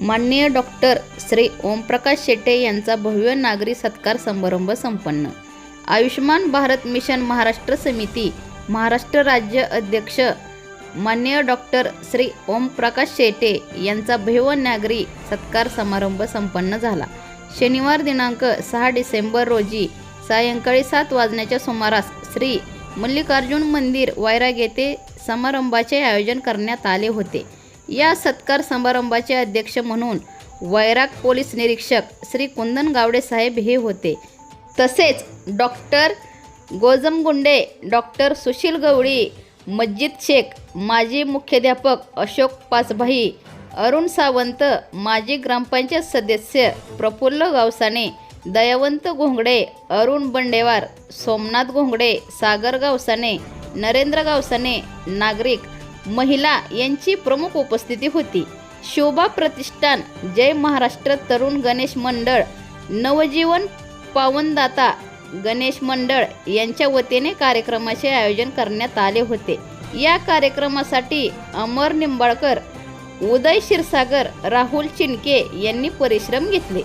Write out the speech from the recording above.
माननीय डॉक्टर श्री ओमप्रकाश शेटे यांचा भव्य नागरी सत्कार समारंभ संपन्न. आयुष्मान भारत मिशन महाराष्ट्र समिती महाराष्ट्र राज्य अध्यक्ष माननीय डॉक्टर श्री ओमप्रकाश शेटे यांचा भव्य नागरी सत्कार समारंभ संपन्न झाला. शनिवार दिनांक सहा डिसेंबर रोजी सायंकाळी सात वाजण्याच्या सुमारास श्री मल्लिकार्जुन मंदिर वायराग येथे समारंभाचे आयोजन करण्यात आले होते. या सत्कार समारंभाचे अध्यक्ष म्हणून वैराग पोलीस निरीक्षक श्री कुंदन गावडे साहेब हे होते. तसेच डॉक्टर गोजमगुंडे डॉक्टर सुशील गवळी मज्जिद शेख माजी मुख्याध्यापक अशोक पाचभाई अरुण सावंत माजी ग्रामपंचायत सदस्य प्रफुल्ल गावसाने दयावंत घोंगडे अरुण बंडेवार सोमनाथ घोंगडे सागर गावसाने नरेंद्र गावसाने नागरिक महिला यांची प्रमुख उपस्थिती होती. शोभा प्रतिष्ठान जय महाराष्ट्र तरुण गणेश मंडळ नवजीवन पावनदाता गणेश मंडळ यांच्या वतीने कार्यक्रमाचे आयोजन करण्यात आले होते. या कार्यक्रमासाठी अमर निंबाळकर उदय क्षीरसागर राहुल चिनके यांनी परिश्रम घेतले.